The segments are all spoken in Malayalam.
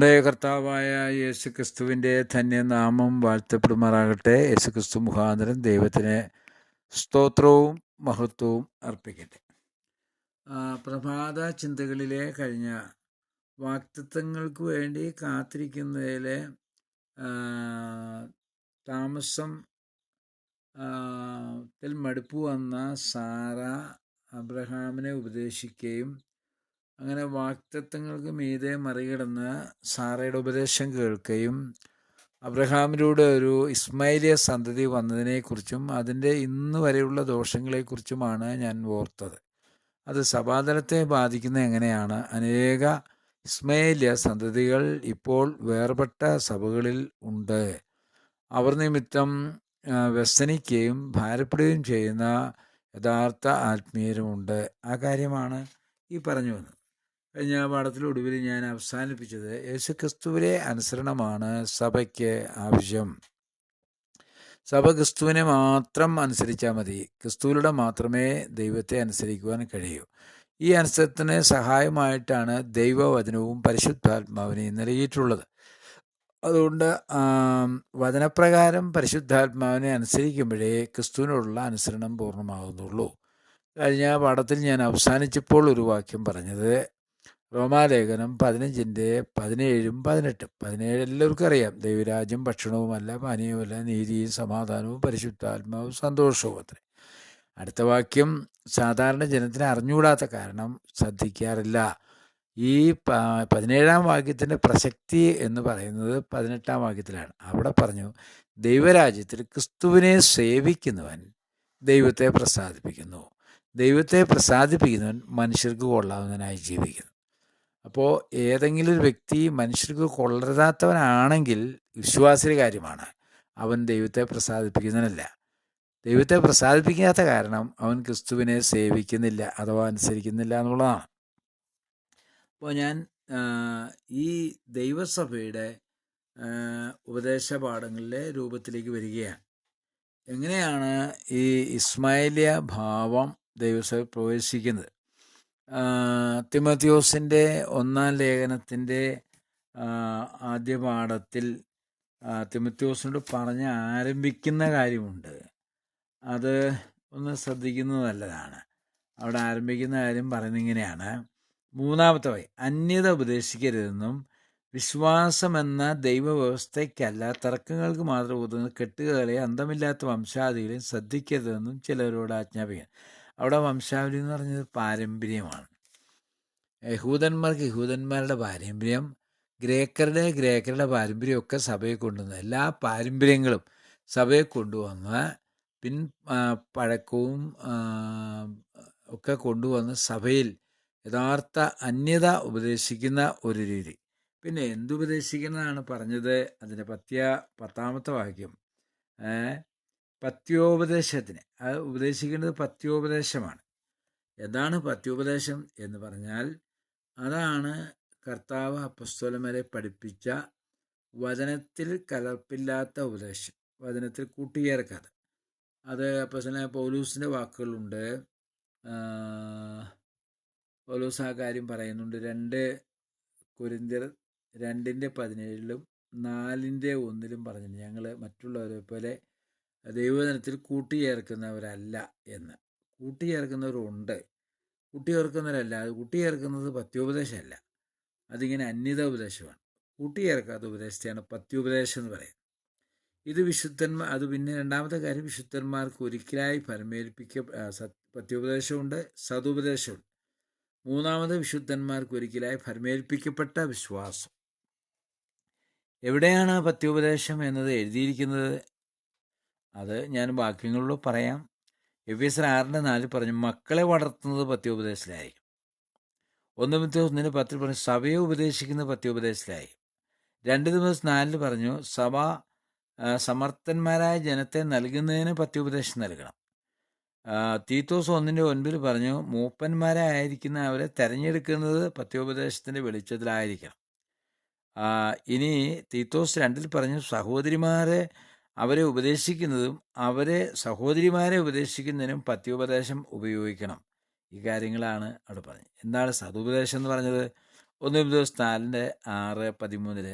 നമ്മുടെ കർത്താവായ യേശു ക്രിസ്തുവിന്റെ ധന്യനാമം വാഴ്ത്തപ്പെടുമാറാകട്ടെ. യേശു ക്രിസ്തു മുഖാന്തരം ദൈവത്തിന് സ്തോത്രവും മഹത്വവും അർപ്പിക്കട്ടെ. പ്രഭാത ചിന്തകളിലെ കഴിഞ്ഞ വാക്തത്വങ്ങൾക്ക് വേണ്ടി കാത്തിരിക്കുന്നതിലെ താമസം ത്തിൽ മടുപ്പ് വന്ന സാറ അബ്രഹാമിനെ ഉപദേശിക്കുകയും അങ്ങനെ വാക്തത്വങ്ങൾക്ക് മീതെ മറികടന്ന് സാറയുടെ ഉപദേശം കേൾക്കുകയും അബ്രഹാമിലൂടെ ഒരു ഇസ്മായിലിയ സന്തതി വന്നതിനെക്കുറിച്ചും അതിന്റെ ഇന്ന് വരെയുള്ള ദോഷങ്ങളെക്കുറിച്ചുമാണ് ഞാൻ ഓർത്തത്. അത് സഭാതലത്തെ ബാധിക്കുന്ന എങ്ങനെയാണ്? അനേക ഇസ്മായിലിയ സന്തതികൾ ഇപ്പോൾ വേർപെട്ട സഭകളിൽ ഉണ്ട്. അവർ നിമിത്തം വ്യസനിക്കുകയും ഭാരപ്പെടുകയും ചെയ്യുന്ന യഥാർത്ഥ ആത്മീയരുമുണ്ട് ആ കാര്യമാണ് ഈ പറഞ്ഞു വന്നത്. കഴിഞ്ഞ പാഠത്തിലൊടുവിൽ ഞാൻ അവസാനിപ്പിച്ചത് യേശുക്രിസ്തുവിലെ അനുസരണമാണ് സഭയ്ക്ക് ആവശ്യം. സഭ ക്രിസ്തുവിനെ മാത്രം അനുസരിച്ചാൽ മതി. ക്രിസ്തുവിലൂടെ മാത്രമേ ദൈവത്തെ അനുസരിക്കുവാൻ കഴിയൂ. ഈ അനുസരണത്തിന് സഹായമായിട്ടാണ് ദൈവവചനവും പരിശുദ്ധാത്മാവിനെയും നൽകിയിട്ടുള്ളത്. അതുകൊണ്ട് വചനപ്രകാരം പരിശുദ്ധാത്മാവിനെ അനുസരിക്കുമ്പോഴേ ക്രിസ്തുവിനോടുള്ള അനുസരണം പൂർണമാകുന്നുള്ളൂ. കഴിഞ്ഞ പാഠത്തിൽ ഞാൻ അവസാനിച്ചപ്പോൾ ഒരു വാക്യം പറഞ്ഞത് റോമാലേഖനം പതിനഞ്ചിന്റെ പതിനേഴും പതിനെട്ടും. പതിനേഴ് എല്ലാവർക്കും അറിയാം. ദൈവരാജ്യം ഭക്ഷണവുമല്ല പാനീയവുമല്ല നീതിയും സമാധാനവും പരിശുദ്ധാത്മാവും സന്തോഷവും അത്രേ. അടുത്ത വാക്യം സാധാരണ ജനത്തിന് അറിഞ്ഞുകൂടാത്ത കാരണം ശ്രദ്ധിക്കാറില്ല. ഈ പതിനേഴാം വാക്യത്തിന്റെ പ്രസക്തി എന്ന് പറയുന്നത് പതിനെട്ടാം വാക്യത്തിലാണ്. അവിടെ പറഞ്ഞു ദൈവരാജ്യത്തിൽ ക്രിസ്തുവിനെ സേവിക്കുന്നവൻ ദൈവത്തെ പ്രസാദിപ്പിക്കുന്നു. ദൈവത്തെ പ്രസാദിപ്പിക്കുന്നവൻ മനുഷ്യർക്ക് കൊള്ളാവുന്നതിനായി ജീവിക്കുന്നു. അപ്പോൾ ഏതെങ്കിലും ഒരു വ്യക്തി മനുഷ്യർക്ക് കൊള്ളരുതാത്തവനാണെങ്കിൽ വിശ്വാസിയുടെ കാര്യമാണ്. അവൻ ദൈവത്തെ പ്രസാദിപ്പിക്കുന്നതിനല്ല ദൈവത്തെ പ്രസാദിപ്പിക്കാത്ത കാരണം അവൻ ക്രിസ്തുവിനെ സേവിക്കുന്നില്ല അഥവാ അനുസരിക്കുന്നില്ല എന്നുള്ളതാണ്. അപ്പോൾ ഞാൻ ഈ ദൈവസഭയുടെ ഉപദേശ പാഠങ്ങളിലെ രൂപത്തിലേക്ക് വരികയാണ്. എങ്ങനെയാണ് ഈ ഇസ്മായിലിയ ഭാവം ദൈവസഭ പ്രവേശിക്കുന്നത്? ആ, തിമോത്തിയോസിന്റെ ഒന്നാം ലേഖനത്തിന്റെ ആദ്യ പാഠത്തിൽ തിമത്യോസിനോട് പറഞ്ഞ് ആരംഭിക്കുന്ന കാര്യമുണ്ട്. അത് ഒന്ന് ശ്രദ്ധിക്കുന്നത് നല്ലതാണ്. അവിടെ ആരംഭിക്കുന്ന കാര്യം പറയുന്നിങ്ങനെയാണ് മൂന്നാമത്തെ വഴി അന്യത ഉപദേശിക്കരുതെന്നും വിശ്വാസമെന്ന ദൈവവ്യവസ്ഥയ്ക്കല്ല തർക്കങ്ങൾക്ക് മാത്രം ഒതുങ്ങുന്ന കെട്ടുകളെ അന്തമില്ലാത്ത വംശാദികളെയും ശ്രദ്ധിക്കരുതെന്നും ചിലരോട് ആജ്ഞാപിക്കുന്നു. അവിടെ വംശാവലി എന്ന് പറഞ്ഞത് പാരമ്പര്യമാണ്. യഹൂദന്മാർക്ക് യഹൂദന്മാരുടെ പാരമ്പര്യം ഗ്രേക്കരുടെ ഗ്രേക്കരുടെ പാരമ്പര്യമൊക്കെ സഭയെ കൊണ്ടുവന്ന എല്ലാ പാരമ്പര്യങ്ങളും സഭയെ കൊണ്ടുവന്ന് പിൻ പഴക്കവും ഒക്കെ കൊണ്ടുവന്ന് സഭയിൽ യഥാർത്ഥ അന്യത ഉപദേശിക്കുന്ന ഒരു രീതി. പിന്നെ എന്തുപദേശിക്കുന്നതാണ് പറഞ്ഞത്? അതിന്റെ പത്യ പത്താമത്തെ വാക്യം. പത്യോപദേശത്തിന്. അത് ഉപദേശിക്കേണ്ടത് പത്യോപദേശമാണ്. എന്താണ് പത്യോപദേശം എന്ന് പറഞ്ഞാൽ അതാണ് കർത്താവ് അപ്പസ്തോലന്മാരെ പഠിപ്പിച്ച വചനത്തിൽ കലർപ്പില്ലാത്ത ഉപദേശം. വചനത്തിൽ കൂട്ടിയേർക്കാതെ അത് അപ്പസ്തല പൗലൂസിന്റെ വാക്കുകളുണ്ട് പൗലൂസ് ആ കാര്യം പറയുന്നുണ്ട്. രണ്ട് കുരിന്തിർ രണ്ടിന്റെ പതിനേഴിലും നാലിന്റെ ഒന്നിലും പറഞ്ഞിട്ടുണ്ട്. ഞങ്ങൾ മറ്റുള്ളവരെ പോലെ ദൈവജനത്തിൽ കൂട്ടിയേർക്കുന്നവരല്ല എന്ന്. കൂട്ടിയേർക്കുന്നവരുണ്ട് കൂട്ടിയേർക്കുന്നവരല്ല അത് കൂട്ടിയേർക്കുന്നത് പത്യോപദേശമല്ല. അതിങ്ങനെ അന്യത ഉപദേശമാണ് കൂട്ടിയേർക്കാത്ത ഉപദേശത്തെയാണ് പത്യോപദേശം എന്ന് പറയുന്നത്. ഇത് വിശുദ്ധന്മാർ അത് പിന്നെ രണ്ടാമത്തെ കാര്യം വിശുദ്ധന്മാർക്ക് ഒരിക്കലായി സത് പത്യോപദേശമുണ്ട് സതുപദേശമുണ്ട് മൂന്നാമത് വിശുദ്ധന്മാർക്ക് ഒരിക്കലായി ഫലമേൽപ്പിക്കപ്പെട്ട വിശ്വാസം. എവിടെയാണ് പത്യോപദേശം എന്നത് എഴുതിയിരിക്കുന്നത്? അത് ഞാൻ വാക്യങ്ങളിലൂടെ പറയാം. എഫ് എസ് ആറിന്റെ നാല് പറഞ്ഞു മക്കളെ വളർത്തുന്നത് പത്യോപദേശത്തിലായി ഒന്ന് മിനിറ്റ് ഒന്നിന് പത്തിൽ പറഞ്ഞു സഭയെ ഉപദേശിക്കുന്നത് പത്യോപദേശത്തിലായി രണ്ട് ദിവസം നാലിൽ പറഞ്ഞു സഭ സമർത്ഥന്മാരായ ജനത്തെ നൽകുന്നതിന് പത്യോപദേശം നൽകണം. തീത്തോസ് ഒന്നിന്റെ ഒൻപിൽ പറഞ്ഞു മൂപ്പന്മാരായിരിക്കുന്ന അവരെ തെരഞ്ഞെടുക്കുന്നത് പത്യോപദേശത്തിന്റെ വെളിച്ചത്തിലായിരിക്കണം. ഇനി തീത്തോസ് രണ്ടിൽ പറഞ്ഞു സഹോദരിമാരെ അവരെ ഉപദേശിക്കുന്നതും അവരെ സഹോദരിമാരെ ഉപദേശിക്കുന്നതിനും പത്യോപദേശം ഉപയോഗിക്കണം. ഈ കാര്യങ്ങളാണ് അവിടെ പറഞ്ഞത്. എന്താണ് സതുപദേശം എന്ന് പറഞ്ഞത്? ഒന്ന് ദിവസം നാലിന്റെ ആറ് പതിമൂന്നിൽ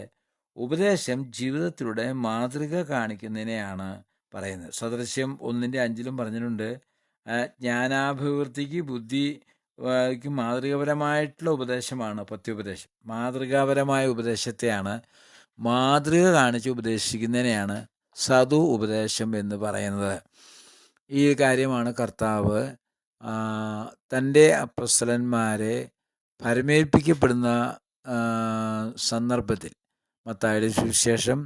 ഉപദേശം ജീവിതത്തിലൂടെ മാതൃക കാണിക്കുന്നതിനെയാണ് പറയുന്നത്. സദൃശ്യം ഒന്നിന്റെ അഞ്ചിലും പറഞ്ഞിട്ടുണ്ട് ജ്ഞാനാഭിവൃദ്ധിക്ക് ബുദ്ധി ക്ക് മാതൃകാപരമായിട്ടുള്ള ഉപദേശമാണ് പത്യോപദേശം. മാതൃകാപരമായ ഉപദേശത്തെയാണ് മാതൃക കാണിച്ച് ഉപദേശിക്കുന്നതിനെയാണ് സതു ഉപദേശം എന്ന് പറയുന്നത്. ഈ കാര്യമാണ് കർത്താവ് തന്റെ അപ്പസ്തലന്മാരെ പരമേൽപ്പിക്കപ്പെടുന്ന സന്ദർഭത്തിൽ. മത്തായുടെ സുവിശേഷം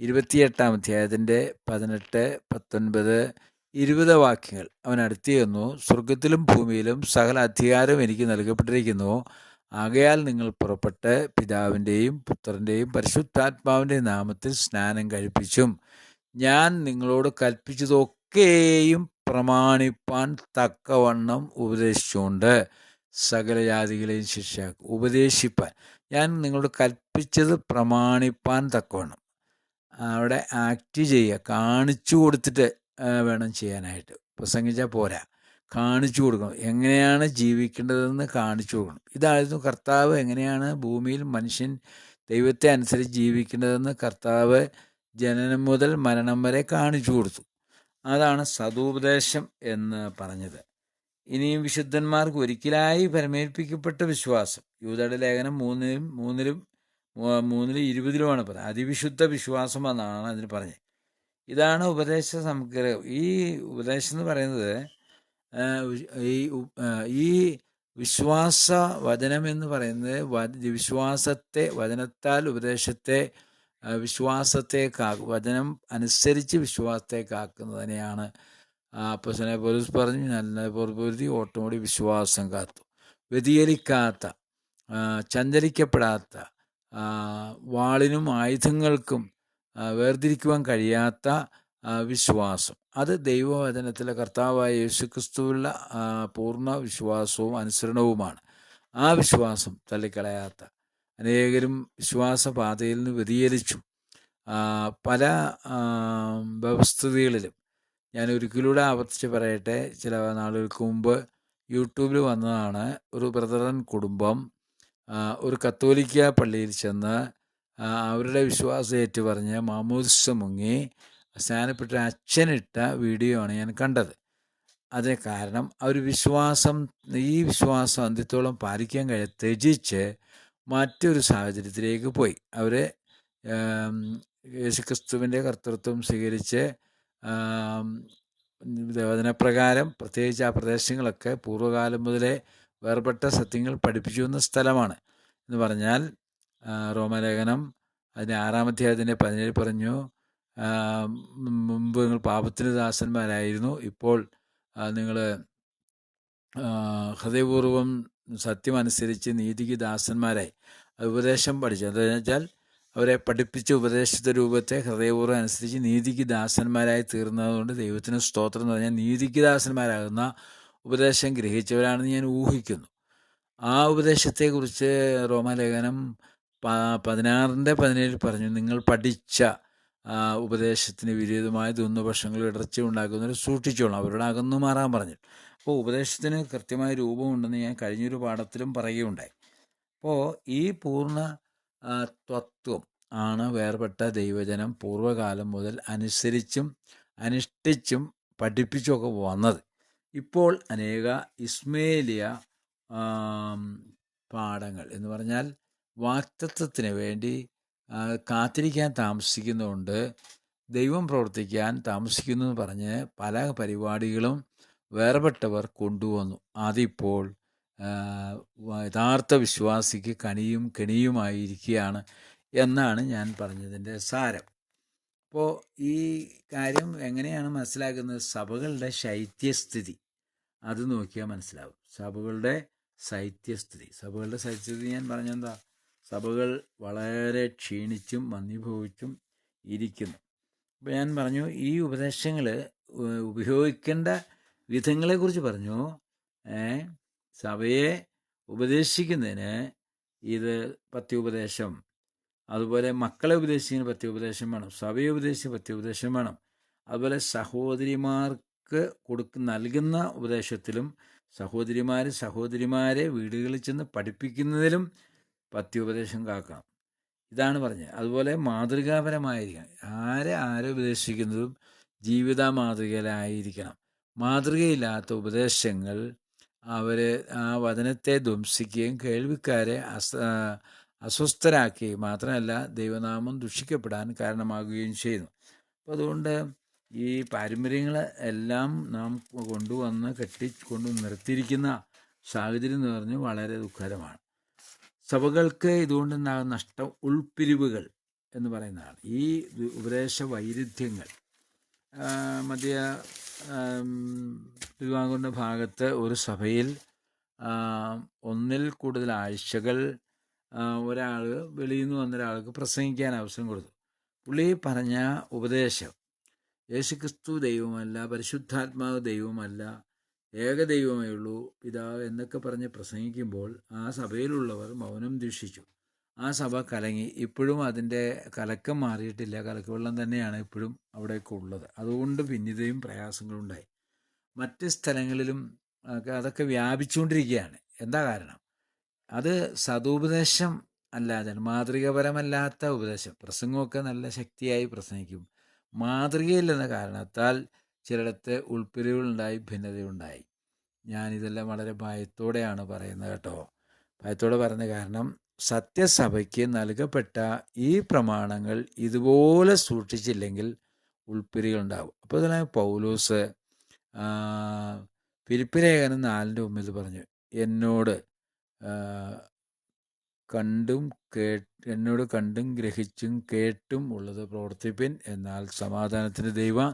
ഇരുപത്തിയെട്ടാം അധ്യായത്തിന്റെ പതിനെട്ട് പത്തൊൻപത് ഇരുപത് വാക്യങ്ങൾ. അവൻ അടുത്തു ചെന്നു സ്വർഗത്തിലും ഭൂമിയിലും സകല അധികാരം എനിക്ക് നൽകപ്പെട്ടിരിക്കുന്നു. ആകയാൽ നിങ്ങൾ പുറപ്പെട്ട് പിതാവിന്റെയും പുത്രന്റെയും പരിശുദ്ധാത്മാവിന്റെയും നാമത്തിൽ സ്നാനം കഴിപ്പിച്ചും ഞാൻ നിങ്ങളോട് കൽപ്പിച്ചതൊക്കെയും പ്രമാണിപ്പാൻ തക്കവണ്ണം ഉപദേശിച്ചുകൊണ്ട് സകല ജാതികളെയും ശിക്ഷയാക്കും ഉപദേശിപ്പാൻ. ഞാൻ നിങ്ങളോട് കൽപ്പിച്ചത് പ്രമാണിപ്പാൻ തക്കവണ്ണം. അവിടെ ആക്ട് ചെയ്യുക കാണിച്ചു കൊടുത്തിട്ട് വേണം ചെയ്യാനായിട്ട്. പ്രസംഗിച്ചാൽ പോരാ. കാണിച്ചു കൊടുക്കണം. എങ്ങനെയാണ് ജീവിക്കേണ്ടതെന്ന് കാണിച്ചു കൊടുക്കണം. ഇതായിരുന്നു കർത്താവ് എങ്ങനെയാണ് ഭൂമിയിൽ മനുഷ്യൻ ദൈവത്തെ അനുസരിച്ച് ജീവിക്കേണ്ടതെന്ന് കർത്താവ് ജനനം മുതൽ മരണം വരെ കാണിച്ചു കൊടുത്തു. അതാണ് സതുപദേശം എന്ന് പറഞ്ഞത്. ഇനിയും വിശുദ്ധന്മാർക്ക് ഒരിക്കലായി പരമേൽപ്പിക്കപ്പെട്ട വിശ്വാസം. യൂതയുടെ ലേഖനം മൂന്നിലും മൂന്നിലും മൂന്നിലും ഇരുപതിലുമാണ് പറയുന്നത് അതിവിശുദ്ധ വിശ്വാസം എന്നാണ് അതിന് പറഞ്ഞത്. ഇതാണ് ഉപദേശ സംഗ്രഹം. ഈ ഉപദേശം എന്ന് പറയുന്നത് ഈ ഈ വിശ്വാസ വചനം എന്ന് പറയുന്നത് വിശ്വാസത്തെ വചനത്താൽ ഉപദേശത്തെ ആ, വിശ്വാസത്തെ കാ വചനം അനുസരിച്ച് വിശ്വാസത്തെ കാക്കുന്നതിനെയാണ് അപ്പസനെ പോലീസ് പറഞ്ഞു നല്ല പൊറുതി ഓട്ടോടി വിശ്വാസം കാത്തു. വ്യതിചലിക്കാത്ത ചഞ്ചലിക്കപ്പെടാത്ത വാളിനും ആയുധങ്ങൾക്കും വേർതിരിക്കുവാൻ കഴിയാത്ത വിശ്വാസം. അത് ദൈവവചനത്തിലെ കർത്താവായ യേശുക്രിസ്തുവിലുള്ള പൂർണ വിശ്വാസവും അനുസരണവുമാണ്. ആ വിശ്വാസം തള്ളിക്കളയാത്ത അനേകരും വിശ്വാസപാതയിൽ നിന്ന് വ്യതിചലിച്ചു പല വ്യവസ്ഥിതികളിലും ഞാൻ ഒരിക്കലൂടെ ആവർത്തിച്ച് പറയട്ടെ. ചില നാളുകൾക്ക് മുമ്പ് യൂട്യൂബിൽ വന്നതാണ് ഒരു ബ്രദറൻ കുടുംബം ഒരു കത്തോലിക്ക പള്ളിയിൽ ചെന്ന് അവരുടെ വിശ്വാസം ഏറ്റു പറഞ്ഞ് മാമോദിസ മുങ്ങി സ്നാനപ്പെട്ട അച്ഛനിട്ട വീഡിയോ ആണ് ഞാൻ കണ്ടത്. അതേ കാരണം അവർ വിശ്വാസം ഈ വിശ്വാസം അന്ത്യത്തോളം പാലിക്കാൻ കഴിയ ത്യജിച്ച് മറ്റൊരു സാഹചര്യത്തിലേക്ക് പോയി. അവർ യേശുക്രിസ്തുവിന്റെ കർത്തൃത്വം സ്വീകരിച്ച് വചനപ്രകാരം പ്രത്യേകിച്ച് ആ പ്രദേശങ്ങളൊക്കെ പൂർവകാലം മുതലേ വേർപെട്ട സത്യങ്ങൾ പഠിപ്പിച്ചു വന്ന സ്ഥലമാണ്. എന്ന് പറഞ്ഞാൽ റോമലേഖനം അതിന്റെ ആറാമധ്യായത്തിന്റെ പതിനേഴ് പറഞ്ഞു മുമ്പ് നിങ്ങൾ പാപത്തിന് ദാസന്മാരായിരുന്നു. ഇപ്പോൾ നിങ്ങൾ ഹൃദയപൂർവം സത്യമനുസരിച്ച് നീതിക്ക് ദാസന്മാരായി ഉപദേശം പഠിച്ചു. എന്താണെന്ന് വെച്ചാൽ അവരെ പഠിപ്പിച്ച ഉപദേശത്തെ രൂപത്തെ ഹൃദയപൂർവം അനുസരിച്ച് നീതിക്ക് ദാസന്മാരായി തീർന്നതുകൊണ്ട് ദൈവത്തിന് സ്തോത്രം എന്ന് പറഞ്ഞാൽ നീതിക്ക് ദാസന്മാരാകുന്ന ഉപദേശം ഗ്രഹിച്ചവരാണെന്ന് ഞാൻ ഊഹിക്കുന്നു. ആ ഉപദേശത്തെക്കുറിച്ച് റോമാലേഖനം പതിനാറിന്റെ പതിനേഴിൽ പറഞ്ഞു നിങ്ങൾ പഠിച്ച ഉപദേശത്തിന് വിപരീതമായ ദുന്നപക്ഷങ്ങൾ ഇടർച്ച ഉണ്ടാക്കുന്നവർ സൂക്ഷിച്ചോളാം. അവരോട് അകന്നു മാറാൻ പറഞ്ഞു അപ്പോൾ ഉപദേശത്തിന് കൃത്യമായ രൂപമുണ്ടെന്ന് ഞാൻ കഴിഞ്ഞൊരു പാഠത്തിലും പറയുകയുണ്ടായി. അപ്പോൾ ഈ പൂർണ തത്വം ആണ് വേർപെട്ട ദൈവജനം പൂർവകാലം മുതൽ അനുസരിച്ചും അനുഷ്ഠിച്ചും പഠിപ്പിച്ചുമൊക്കെ വന്നത്. ഇപ്പോൾ അനേക ഇസ്മേലിയ പാഠങ്ങൾ എന്ന് പറഞ്ഞാൽ വാക്തത്വത്തിന് വേണ്ടി കാത്തിരിക്കാൻ താമസിക്കുന്നതുകൊണ്ട് ദൈവം പ്രവർത്തിക്കാൻ താമസിക്കുന്നു എന്ന് പറഞ്ഞ് പല പരിപാടികളും വേർപെട്ടവർ കൊണ്ടുവന്നു. അതിപ്പോൾ യഥാർത്ഥ വിശ്വാസിക്ക് കനിയും കെണിയുമായിരിക്കുകയാണ് എന്നാണ് ഞാൻ പറഞ്ഞതിന്റെ സാരം. അപ്പോൾ ഈ കാര്യം എങ്ങനെയാണ് മനസ്സിലാക്കുന്നത്? സഭകളുടെ ശൈത്യസ്ഥിതി. അത് നോക്കിയാൽ മനസ്സിലാവും. സഭകളുടെ ശൈത്യസ്ഥിതി. സഭകളുടെ ശൈത്യസ്ഥിതി ഞാൻ പറഞ്ഞെന്താ? സഭകൾ വളരെ ക്ഷീണിച്ചും മന്ദിഭവിച്ചും ഇരിക്കുന്നു. അപ്പോൾ ഞാൻ പറഞ്ഞു ഈ ഉപദേശങ്ങൾ ഉപയോഗിക്കേണ്ട വിധങ്ങളെക്കുറിച്ച് പറഞ്ഞു. സഭയെ ഉപദേശിക്കുന്നതിന് ഇത് പത്യോപദേശം അതുപോലെ മക്കളെ ഉപദേശിക്കുന്ന പത്യോപദേശം വേണം. സഭയെ ഉപദേശിച്ച് പത്യോപദേശം വേണം. അതുപോലെ സഹോദരിമാർക്ക് കൊടുക്ക നൽകുന്ന ഉപദേശത്തിലും സഹോദരിമാർ സഹോദരിമാരെ വീടുകളിൽ ചെന്ന് പഠിപ്പിക്കുന്നതിലും പത്യോപദേശം കാക്കാം. ഇതാണ് പറഞ്ഞത്. അതുപോലെ മാതൃകാപരമായിരിക്കണം. ആരെ ആരെ ഉപദേശിക്കുന്നതും ജീവിത മാതൃകയിലായിരിക്കണം മാതൃകയില്ലാത്ത ഉപദേശങ്ങൾ അവരെ ആ വചനത്തെ ധ്വംസിക്കുകയും കേൾവിക്കാരെ അസ അസ്വസ്ഥരാക്കുകയും മാത്രമല്ല ദൈവനാമം ദുഷിക്കപ്പെടാൻ കാരണമാകുകയും ചെയ്യുന്നു. അപ്പോൾ അതുകൊണ്ട് ഈ പാരമ്പര്യങ്ങൾ എല്ലാം നാം കൊണ്ടുവന്ന് കെട്ടി നിർത്തിയിരിക്കുന്ന സാഹചര്യം എന്ന് പറഞ്ഞ് വളരെ ദുഃഖകരമാണ്. സഭകൾക്ക് ഇതുകൊണ്ടുണ്ടാകുന്ന നഷ്ടം ഉൾപിരിവുകൾ എന്ന് പറയുന്നതാണ്. ഈ ഉപദേശ വൈരുദ്ധ്യങ്ങൾ മധ്യ തിരുവാങ്കൂറിന്റെ ഭാഗത്ത് ഒരു സഭയിൽ ഒന്നിൽ കൂടുതൽ ആഴ്ചകൾ ഒരാൾ വെളിയിൽ നിന്ന് വന്ന ഒരാൾക്ക് പ്രസംഗിക്കാൻ അവസരം കൊടുത്തു. പുള്ളി പറഞ്ഞ ഉപദേശം യേശുക്രിസ്തു ദൈവമല്ല പരിശുദ്ധാത്മാവ് ദൈവമല്ല ഏകദൈവമേ ഉള്ളൂ പിതാവ് എന്നൊക്കെ പറഞ്ഞ് പ്രസംഗിക്കുമ്പോൾ ആ സഭയിലുള്ളവർ മൗനം ദീക്ഷിച്ചു ആ സഭ കലങ്ങി. ഇപ്പോഴും അതിന്റെ കലക്കം മാറിയിട്ടില്ല. കലക്കവെള്ളം തന്നെയാണ് ഇപ്പോഴും അവിടെയൊക്കെ ഉള്ളത്. അതുകൊണ്ട് ഭിന്നിതയും പ്രയാസങ്ങളും ഉണ്ടായി. മറ്റ് സ്ഥലങ്ങളിലും അതൊക്കെ വ്യാപിച്ചുകൊണ്ടിരിക്കുകയാണ്. എന്താ കാരണം? അത് സതുപദേശം അല്ലാതെ മാതൃകപരമല്ലാത്ത ഉപദേശം. പ്രസംഗമൊക്കെ നല്ല ശക്തിയായി പ്രസംഗിക്കും. മാതൃകയില്ലെന്ന കാരണത്താൽ ചിലയിടത്ത് ഉൾപ്പിരിവുകളുണ്ടായി ഭിന്നതയുണ്ടായി. ഞാനിതെല്ലാം വളരെ ഭയത്തോടെയാണ് പറയുന്നത് കേട്ടോ. ഭയത്തോടെ പറയുന്ന കാരണം സത്യസഭയ്ക്ക് നൽകപ്പെട്ട ഈ പ്രമാണങ്ങൾ ഇതുപോലെ സൂക്ഷിച്ചില്ലെങ്കിൽ ഉൾപ്പിരികളുണ്ടാവും അപ്പോൾ ഇതിനെ പൗലൂസ് പിരിപ്പിലേഖനം നാലിന്റെ മുമ്പിൽ പറഞ്ഞു എന്നോട് കണ്ടും കേ എന്നോട് കണ്ടും ഗ്രഹിച്ചും കേട്ടും ഉള്ളത് പ്രവർത്തിപ്പിൻ എന്നാൽ സമാധാനത്തിന്റെ ദൈവ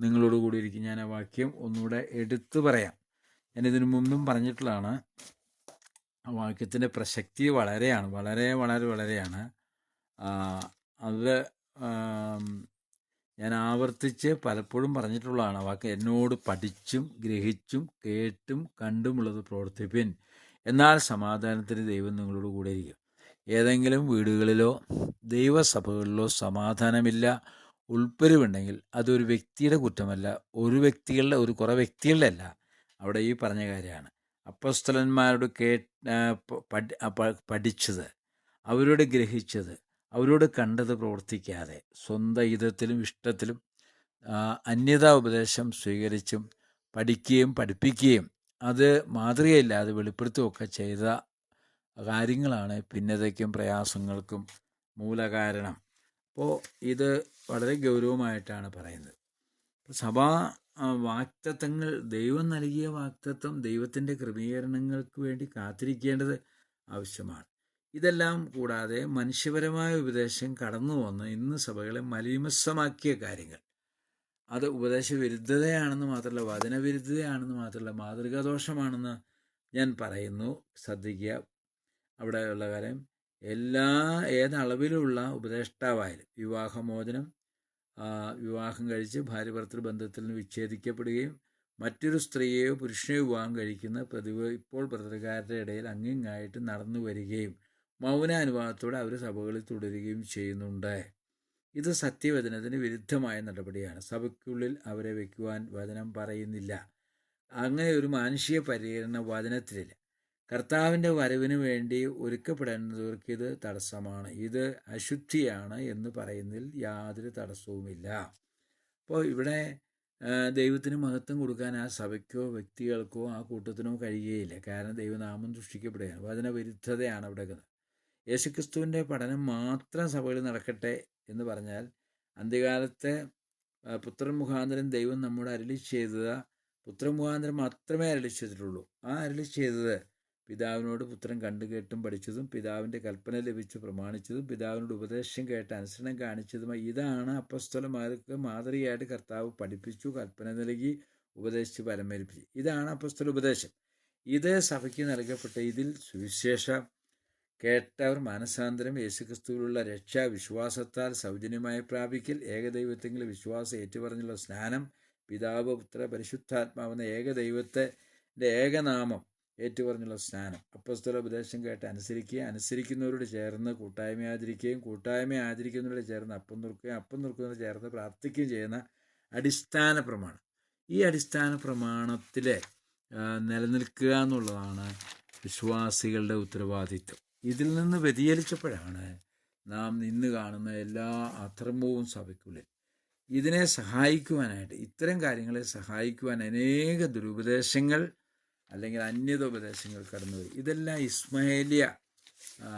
നിങ്ങളോട് കൂടി ഇരിക്കും ഞാൻ ആ വാക്യം ഒന്നുകൂടെ എടുത്തു പറയാം. ഞാൻ ഇതിനു മുമ്പും പറഞ്ഞിട്ടുള്ളതാണ്. ആ വാക്യത്തിന്റെ പ്രസക്തി വളരെയാണ്. വളരെ വളരെ വളരെയാണ്. അത് ഞാൻ ആവർത്തിച്ച് പലപ്പോഴും പറഞ്ഞിട്ടുള്ളതാണ്. വാക്ക് എന്നോട് പഠിച്ചും ഗ്രഹിച്ചും കേട്ടും കണ്ടുമുള്ളത് പ്രവർത്തിപ്പിൻ. എന്നാൽ സമാധാനത്തിന് ദൈവം നിങ്ങളോട് കൂടെ ഇരിക്കും ഏതെങ്കിലും വീടുകളിലോ ദൈവസഭകളിലോ സമാധാനമില്ല. ഉൾപ്പെരുവുണ്ടെങ്കിൽ അതൊരു വ്യക്തിയുടെ കുറ്റമല്ല ഒരു വ്യക്തികളുടെ ഒരു കുറേ വ്യക്തികളുടെ അല്ല. അവിടെ ഈ പറഞ്ഞ കാര്യമാണ്. അപ്പസ്തലന്മാരോട് കേ പഠിച്ചത് അവരോട് ഗ്രഹിച്ചത് അവരോട് കണ്ടത് പ്രവർത്തിക്കാതെ സ്വന്തം ഹിതത്തിലും ഇഷ്ടത്തിലും അന്യതാ ഉപദേശം സ്വീകരിച്ചും പഠിക്കുകയും പഠിപ്പിക്കുകയും അത് മാതൃകയില്ലാതെ വെളിപ്പെടുത്തുകയൊക്കെ ചെയ്ത കാര്യങ്ങളാണ് ഭിന്നതയ്ക്കും പ്രയാസങ്ങൾക്കും മൂലകാരണം. അപ്പോൾ ഇത് വളരെ ഗൗരവമായിട്ടാണ് പറയുന്നത്. സഭാ വാക്തത്വങ്ങൾ ദൈവം നൽകിയ വാക്തത്വം ദൈവത്തിന്റെ ക്രമീകരണങ്ങൾക്ക് വേണ്ടി കാത്തിരിക്കേണ്ടത് ആവശ്യമാണ്. ഇതെല്ലാം കൂടാതെ മനുഷ്യപരമായ ഉപദേശം കടന്നു വന്ന് ഇന്ന് സഭകളെ മലീമസമാക്കിയ കാര്യങ്ങൾ. അത് ഉപദേശ വിരുദ്ധതയാണെന്ന് മാത്രമല്ല വചനവിരുദ്ധതയാണെന്ന് മാത്രമല്ല മാതൃകാദോഷമാണെന്ന് ഞാൻ പറയുന്നു. ശ്രദ്ധിക്കുക. അവിടെയുള്ള കാര്യം. എല്ലാ ഏതളവിലുള്ള ഉപദേഷ്ടാവായാലും വിവാഹമോചനം വിവാഹം കഴിച്ച് ഭാര്യ ഭർത്തൃ ബന്ധത്തിൽ നിന്ന് വിച്ഛേദിക്കപ്പെടുകയും മറ്റൊരു സ്ത്രീയെയോ പുരുഷനെയോ വിവാഹം കഴിക്കുന്ന പ്രതിഭ ഇപ്പോൾ പ്രതികാരുടെ ഇടയിൽ അങ്ങിങ്ങായിട്ട് നടന്നു വരികയും മൗനാനുഭാവത്തോടെ അവർ സഭകളിൽ തുടരുകയും ചെയ്യുന്നുണ്ട്. ഇത് സത്യവചനത്തിന് വിരുദ്ധമായ നടപടിയാണ്. സഭയ്ക്കുള്ളിൽ അവരെ വയ്ക്കുവാൻ വചനം പറയുന്നില്ല. അങ്ങനെ ഒരു മാനുഷിക പരിഹരണ വചനത്തിലില്ല. കർത്താവിന്റെ വരവിന് വേണ്ടി ഒരുക്കപ്പെടേണ്ടവർക്ക് ഇത് തടസ്സമാണ്. ഇത് അശുദ്ധിയാണ് എന്ന് പറയുന്നതിൽ യാതൊരു തടസ്സവുമില്ല. അപ്പോൾ ഇവിടെ ദൈവത്തിന് മഹത്വം കൊടുക്കാൻ ആ സഭയ്ക്കോ വ്യക്തികൾക്കോ ആ കൂട്ടത്തിനോ കഴിയുകയില്ല. കാരണം ദൈവനാമം സൃഷ്ടിക്കപ്പെടുകയാണ്. വചനവിരുദ്ധതയാണ് അവിടെ യേശുക്രിസ്തുവിന്റെ പഠനം മാത്രം സഭയിൽ നടക്കട്ടെ എന്ന് പറഞ്ഞാൽ അന്ത്യകാലത്തെ പുത്രൻ മുഖാന്തരം ദൈവം നമ്മുടെ അരളി ചെയ്തത് പുത്രൻ മുഖാന്തരം മാത്രമേ അരളി ചെയ്തിട്ടുള്ളൂ. ആ അരളി ചെയ്തത് പിതാവിനോട് പുത്രൻ കണ്ടു കേട്ടും പഠിച്ചതും പിതാവിന്റെ കൽപ്പന ലഭിച്ച് പ്രമാണിച്ചതും പിതാവിനോട് ഉപദേശം കേട്ട് അനുസരണം കാണിച്ചതുമായി ഇതാണ് അപ്പസ്തലമാർക്ക് മാതൃകയായിട്ട് കർത്താവ് പഠിപ്പിച്ചു കൽപ്പന നൽകി ഉപദേശിച്ച് പരമേൽപ്പിച്ചു. ഇതാണ് അപ്പസ്തല ഉപദേശം. ഇത് സഭയ്ക്ക് നൽകപ്പെട്ട ഇതിൽ സുവിശേഷ. കേട്ടവർ മാനസാന്തരം യേശുക്രിസ്തുവിലുള്ള രക്ഷ വിശ്വാസത്താൽ സൗജന്യമായി പ്രാപിക്കൽ ഏകദൈവത്തെങ്കിലും വിശ്വാസം ഏറ്റുപറഞ്ഞുള്ള സ്നാനം പിതാവ് പുത്ര പരിശുദ്ധാത്മാവെന്ന ഏകദൈവത്തെ ഏകനാമം ഏറ്റുപറഞ്ഞുള്ള സ്നാനം. അപ്പസ്തല ഉപദേശം കേട്ട് അനുസരിക്കുക അനുസരിക്കുന്നവരോട് ചേർന്ന് കൂട്ടായ്മ ആചരിക്കുകയും കൂട്ടായ്മ ആചരിക്കുന്നവരോട് ചേർന്ന് അപ്പം നുറുക്കുകയും അപ്പം നുറുക്കുന്നവരോട് ചേർന്ന് പ്രാർത്ഥിക്കുകയും ചെയ്യുന്ന അടിസ്ഥാന പ്രമാണം. ഈ അടിസ്ഥാന പ്രമാണത്തിൽ നിലനിൽക്കുക എന്നുള്ളതാണ് വിശ്വാസികളുടെ ഉത്തരവാദിത്വം. ഇതിൽ നിന്ന് വ്യതിചലിച്ചപ്പോഴാണ് നാം ഇന്ന് കാണുന്ന എല്ലാ അധർമ്മവും സഭയ്ക്കുള്ളിൽ. ഇതിനെ സഹായിക്കുവാനായിട്ട് ഇത്തരം കാര്യങ്ങളെ സഹായിക്കുവാൻ അനേക ദുരുപദേശങ്ങൾ അല്ലെങ്കിൽ അന്യത ഉപദേശങ്ങൾ കടന്നുപോയി. ഇതെല്ലാം ഇസ്മായേലിയ ആ,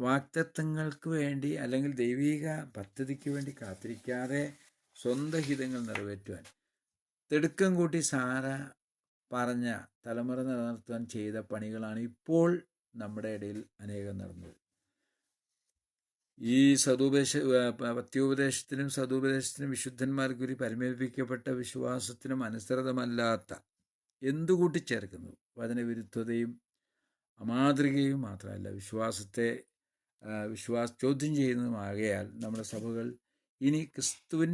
വാക്തത്വങ്ങൾക്ക് വേണ്ടി അല്ലെങ്കിൽ ദൈവിക പദ്ധതിക്ക് വേണ്ടി കാത്തിരിക്കാതെ സ്വന്തം ഹിതങ്ങൾ നിറവേറ്റുവാൻ തിടുക്കം കൂട്ടി സാര പറഞ്ഞ തലമുറ നിലനിർത്തുവാൻ ചെയ്ത പണികളാണ് ഇപ്പോൾ നമ്മുടെ ഇടയിൽ അനേകം നടന്നത്. ഈ സതുപദേശ പത്യോപദേശത്തിനും സതുപദേശത്തിനും വിശുദ്ധന്മാർക്ക് ഒരു വിശ്വാസത്തിനും അനുസൃതമല്ലാത്ത എന്തു കൂട്ടിച്ചേർക്കുന്നു വചനവിരുദ്ധതയും അമാതൃകയും മാത്രമല്ല വിശ്വാസത്തെ വിശ്വാസ ചോദ്യം ചെയ്യുന്നതുമാകയാൽ നമ്മുടെ സഭകൾ ഇനി ക്രിസ്തുവിൻ